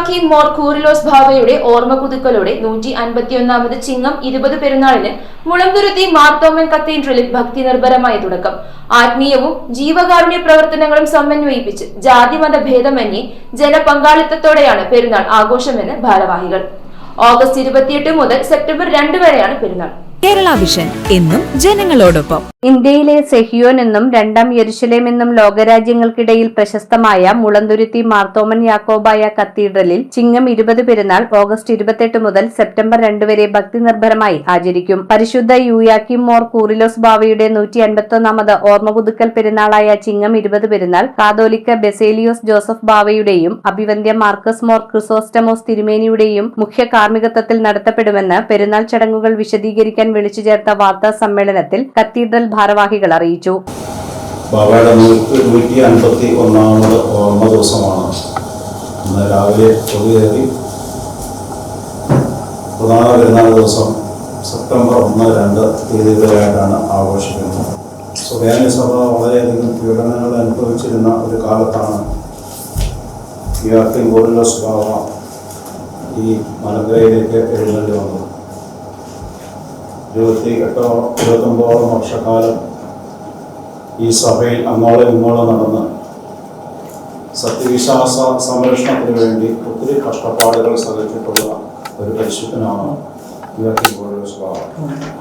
Yuyakim more Coorilos ഭാവയുടെ ഓർമ്മ പുതുക്കലോടെ നൂറ്റി അൻപത്തിയൊന്നാമത് ചിങ്ങം ഇരുപത് പെരുന്നാളിന് മുളന്തുരുത്തി മാർത്തോമൻ കത്തീഡ്രലിൽ ഭക്തി നിർഭരമായ തുടക്കം. ആത്മീയവും ജീവകാരുണ്യ പ്രവർത്തനങ്ങളും സമന്വയിപ്പിച്ച് ജാതിമത ഭേദമന്യേ ജനപങ്കാളിത്തത്തോടെയാണ് പെരുന്നാൾ ആഘോഷമെന്ന് ഭാരവാഹികൾ. ഓഗസ്റ്റ് ഇരുപത്തിയെട്ട് മുതൽ സെപ്റ്റംബർ രണ്ട് വരെയാണ് പെരുന്നാൾ. കേരള വിഷൻ എന്നും ജനങ്ങളോടൊപ്പം. ഇന്ത്യയിലെ സെഹിയോൻ എന്നും രണ്ടാം യെരുഷലേം എന്നും ലോകരാജ്യങ്ങൾക്കിടയിൽ പ്രശസ്തമായ മുളന്തുരുത്തി മാർത്തോമൻ യാക്കോബായ കത്തീഡ്രലിൽ ചിങ്ങം ഇരുപത് പെരുന്നാൾ ഓഗസ്റ്റ് ഇരുപത്തെട്ട് മുതൽ സെപ്റ്റംബർ രണ്ട് വരെ ഭക്തി നിർഭരമായി ആചരിക്കും. പരിശുദ്ധ യൂയാക്കിം മോർ കൂറിലോസ് ബാവയുടെ നൂറ്റി അൻപത്തൊന്നാമത് ഓർമ്മ പുതുക്കൽ പെരുന്നാളായ ചിങ്ങം ഇരുപത് പെരുന്നാൾ കാതോലിക്ക ബെസേലിയോസ് ജോസഫ് ബാവയുടെയും അഭിവന്ദ്യ മാർക്കസ് മോർ ക്രിസോസ്റ്റമോസ് തിരുമേനിയുടെയും മുഖ്യ കാർമ്മികത്വത്തിൽ നടത്തപ്പെടുമെന്ന് പെരുന്നാൾ ചടങ്ങുകൾ വിശദീകരിക്കാൻ വിളിച്ചു ചേർത്ത വാർത്താ സമ്മേളനത്തിൽ കത്തീഡ്രൽ ഭാരവാഹികൾ അറിയിച്ചു. ബാബയുടെ നൂറ്റി അൻപത്തി ഒന്നാമത് ഓർമ്മ ദിവസമാണ്. ഇന്ന് രാവിലെ കൊടിയേറി പ്രധാന പെരുന്നാൾ ദിവസം സെപ്റ്റംബർ ഒന്ന് രണ്ട് തീയതികളായിട്ടാണ് ആഘോഷിക്കുന്നത്. സ്വകാര്യ സഭ വളരെയധികം പീഡനങ്ങൾ അനുഭവിച്ചിരുന്ന ഒരു കാലത്താണ് വിദ്യാർത്ഥി ഗോറിലോസ് ബാബ ഈ മലങ്കരയിലേക്ക് എഴുതേണ്ടി വന്നത്. ഇരുപത്തി എട്ടോ ഇരുപത്തൊമ്പതോളം വർഷക്കാലം ഈ സഭയിൽ അങ്ങോളം ഇങ്ങോളം നടന്ന് സത്യവിശ്വാസ സംരക്ഷണത്തിന് വേണ്ടി ഒത്തിരി കഷ്ടപ്പാടുകൾ സഹിച്ചിട്ടുള്ള ഒരു പരിശുദ്ധനാണ്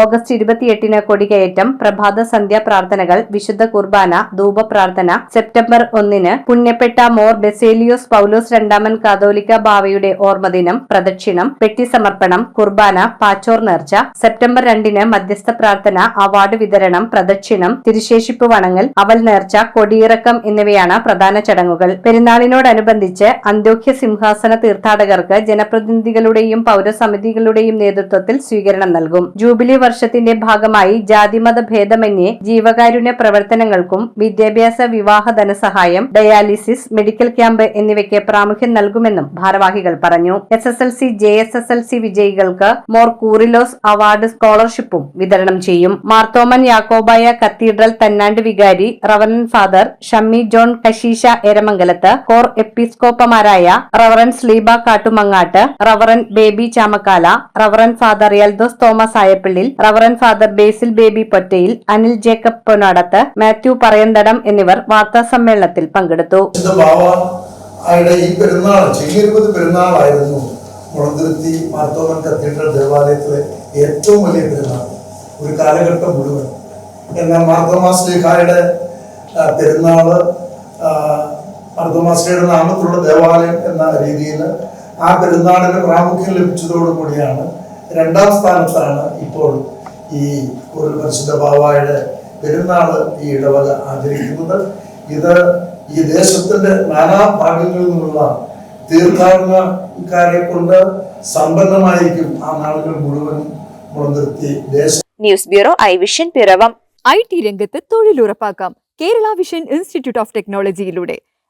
ഓഗസ്റ്റ് ഇരുപത്തിയെട്ടിന് കൊടികയറ്റം പ്രഭാത സന്ധ്യാ പ്രാർത്ഥനകൾ വിശുദ്ധ കുർബാന ധൂപ പ്രാർത്ഥന സെപ്റ്റംബർ ഒന്നിന് പുണ്യപ്പെട്ട മോർ ബെസേലിയോസ് പൗലോസ് രണ്ടാമൻ കാതോലിക്ക ബാവയുടെ ഓർമ്മദിനം പ്രദക്ഷിണം പെട്ടി സമർപ്പണം കുർബാന പാച്ചോർ നേർച്ച. സെപ്റ്റംബർ രണ്ടിന് മധ്യസ്ഥ പ്രാർത്ഥന അവാർഡ് വിതരണം പ്രദക്ഷിണം തിരുശേഷിപ്പ് വണങ്ങൽ അവൽ നേർച്ച കൊടിയിറക്കം എന്നിവയാണ് പ്രധാന ചടങ്ങുകൾ. പെരുന്നാളിനോടനുബന്ധിച്ച് അന്ത്യോഖ്യ സിംഹാസന തീർത്ഥാടകർക്ക് ജനപ്രതിനിധികളുടെയും പൗരസമിതികളുടെയും നേതൃത്വത്തിൽ സ്വീകരണം നൽകും. ജൂബിലി വർഷത്തിന്റെ ഭാഗമായി ജാതിമത ഭേദമന്യേ ജീവകാരുണ്യ പ്രവർത്തനങ്ങൾക്കും വിദ്യാഭ്യാസ വിവാഹ ധനസഹായം ഡയാലിസിസ് മെഡിക്കൽ ക്യാമ്പ് എന്നിവയ്ക്ക് പ്രാമുഖ്യം നൽകുമെന്നും ഭാരവാഹികൾ പറഞ്ഞു. S S L C J S S L C വിജയികൾക്ക് മോർ കൂറിലോസ് അവാർഡ് സ്കോളർഷിപ്പും വിതരണം ചെയ്യും. മാർത്തോമൻ യാക്കോബായ കത്തീഡ്രൽ തന്നാണ്ട് വികാരി റവറൻ ഫാദർ ഷമ്മി ജോൺ കശീഷ എരമംഗലത്ത് core എപ്പിസ്കോപ്പമാരായ reverend Sleeba Kattumangattu reverend Baby Chamakkala reverend father Eldhose Thomas Ayappillil reverend father Basil Baby Pottayil Anil Jacob Ponadath Mathew Parayanthadam എന്നിവർ വാർത്താ സമ്മേളനത്തിൽ പങ്കെടുത്തു. ഈ പെരുന്നാൾ കത്തീഡ്രൽ ദേവാലയത്തിലെ ഏറ്റവും വലിയ പെരുന്നാൾ. ഒരു കാലഘട്ടം മുഴുവൻ. എന്നാൽ പെരുന്നാൾ ആ, മാർത്തോമാശ്രീയുടെ നാമത്തിലുള്ള ദേവാലയം എന്ന രീതിയിൽ ആ പെരുന്നാളിന് പ്രാമുഖ്യം ലഭിച്ചതോടുകൂടിയാണ് രണ്ടാം സ്ഥാനത്താണ് ഇപ്പോൾ ഈ ഒരു പരിശുദ്ധ ബാവായുടെ പെരുന്നാൾ ഈ ഇടവക ആചരിക്കുന്നത്. ഇത് ഈ ദേശത്തിന്റെ നാനാ ഭാഗങ്ങളിൽ നിന്നുള്ള തീർത്ഥാടനക്കാരെ കൊണ്ട് സമ്പന്നമായിരിക്കും ആ നാളുകൾ മുഴുവൻ മുളനിർത്തി Desham news bureau I vision Piravom. I T രംഗത്ത് തൊഴിലുറപ്പാക്കാം. Kerala vision institute of ടെക്നോളജിയിലൂടെ